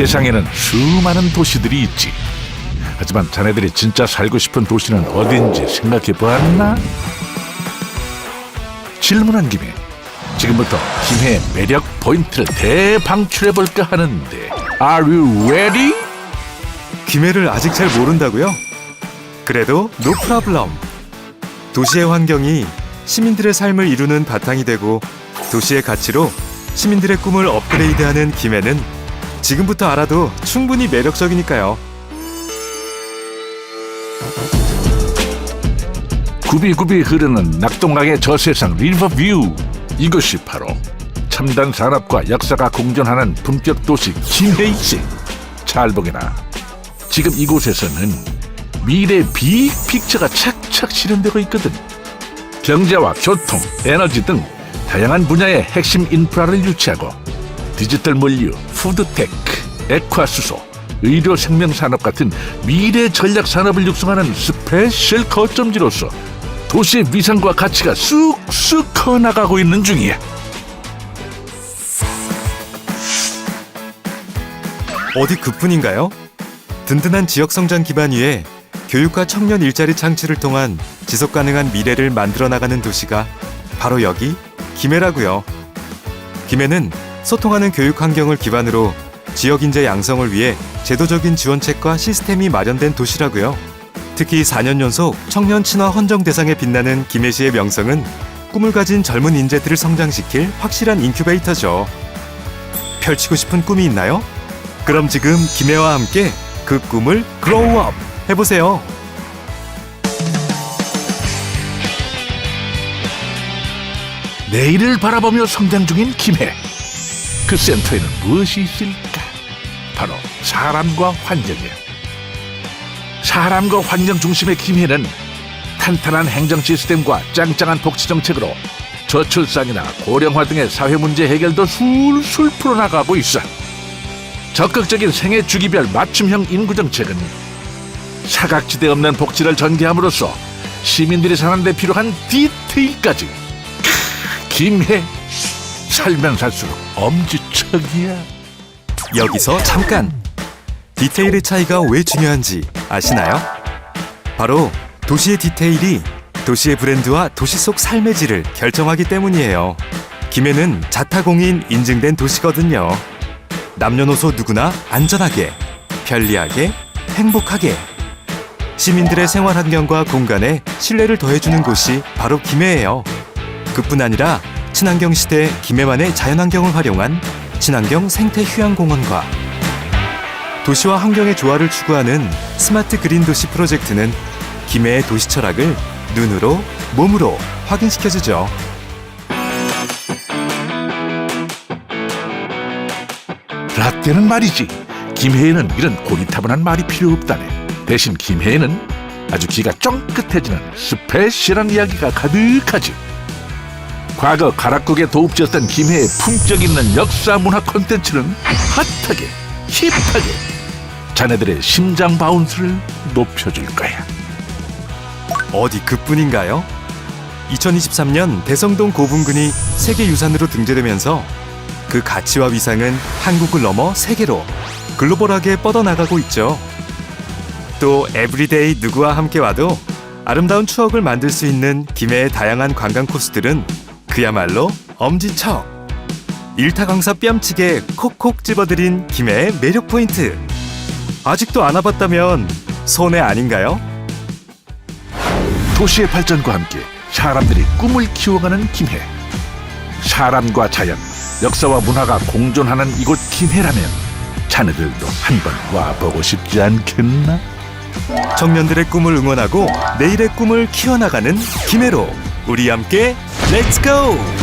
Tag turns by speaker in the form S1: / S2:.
S1: 세상에는 수많은 도시들이 있지. 하지만 자네들이 진짜 살고 싶은 도시는 어딘지 생각해 보았나? 질문한 김에 지금부터 김해의 매력 포인트를 대방출해 볼까 하는데 Are you ready?
S2: 김해를 아직 잘 모른다고요? 그래도 노 프라블럼. 도시의 환경이 시민들의 삶을 이루는 바탕이 되고 도시의 가치로 시민들의 꿈을 업그레이드하는 김해는 지금부터 알아도 충분히 매력적이니까요.
S1: 구비구비 흐르는 낙동강의 저세상 리버뷰. 이것이 바로 첨단 산업과 역사가 공존하는 품격 도시 김해이지. 잘 보게나. 지금 이곳에서는 미래 빅픽처가 착착 실현되고 있거든. 경제와 교통, 에너지 등 다양한 분야의 핵심 인프라를 유치하고 디지털 물류, 푸드테크, 액화수소, 의료 생명 산업 같은 미래 전략 산업을 육성하는 스페셜 거점지로서 도시의 위상과 가치가 쑥쑥 커나가고 있는 중이야.
S2: 어디 그뿐인가요? 든든한 지역 성장 기반 위에 교육과 청년 일자리 창출을 통한 지속 가능한 미래를 만들어 나가는 도시가 바로 여기 김해라고요. 김해는 소통하는 교육 환경을 기반으로 지역 인재 양성을 위해 제도적인 지원책과 시스템이 마련된 도시라고요. 특히 4년 연속 청년 친화 헌정 대상에 빛나는 김해시의 명성은 꿈을 가진 젊은 인재들을 성장시킬 확실한 인큐베이터죠. 펼치고 싶은 꿈이 있나요? 그럼 지금 김해와 함께 그 꿈을 그로우업 해보세요.
S1: 내일을 바라보며 성장 중인 김해. 그 센터에는 무엇이 있을까? 바로 사람과 환경이야. 사람과 환경 중심의 김해는 탄탄한 행정 시스템과 짱짱한 복지 정책으로 저출산이나 고령화 등의 사회 문제 해결도 술술 풀어나가고 있어. 적극적인 생애 주기별 맞춤형 인구 정책은 사각지대 없는 복지를 전개함으로써 시민들이 사는 데 필요한 디테일까지 김해 살면 살수록 엄지척이야.
S2: 여기서 잠깐! 디테일의 차이가 왜 중요한지 아시나요? 바로 도시의 디테일이 도시의 브랜드와 도시 속 삶의 질을 결정하기 때문이에요. 김해는 자타공인 인증된 도시거든요. 남녀노소 누구나 안전하게, 편리하게, 행복하게. 시민들의 생활 환경과 공간에 신뢰를 더해주는 곳이 바로 김해예요. 그뿐 아니라 친환경 시대 김해만의 자연환경을 활용한 친환경 생태 휴양공원과 도시와 환경의 조화를 추구하는 스마트 그린 도시 프로젝트는 김해의 도시 철학을 눈으로 몸으로 확인시켜주죠.
S1: 라떼는 말이지. 김해에는 이런 고리타분한 말이 필요 없다네. 대신 김해에는 아주 기가 쫑긋해지는 스페셜한 이야기가 가득하지. 과거 가락국에 도읍지였던 김해의 품격 있는 역사 문화 콘텐츠는 핫하게 힙하게 자네들의 심장 바운스를 높여줄 거야.
S2: 어디 그뿐인가요? 2023년 대성동 고분군이 세계유산으로 등재되면서 그 가치와 위상은 한국을 넘어 세계로 글로벌하게 뻗어나가고 있죠. 또 에브리데이 누구와 함께 와도 아름다운 추억을 만들 수 있는 김해의 다양한 관광 코스들은 그야말로 엄지척. 일타 강사 뺨치게 콕콕 집어들인 김해의 매력 포인트. 아직도 안 와봤다면 손해 아닌가요?
S1: 도시의 발전과 함께 사람들이 꿈을 키워가는 김해. 사람과 자연, 역사와 문화가 공존하는 이곳 김해라면 자네들도 한번 와보고 싶지 않겠나?
S2: 청년들의 꿈을 응원하고 내일의 꿈을 키워나가는 김해로 우리 함께 렛츠고!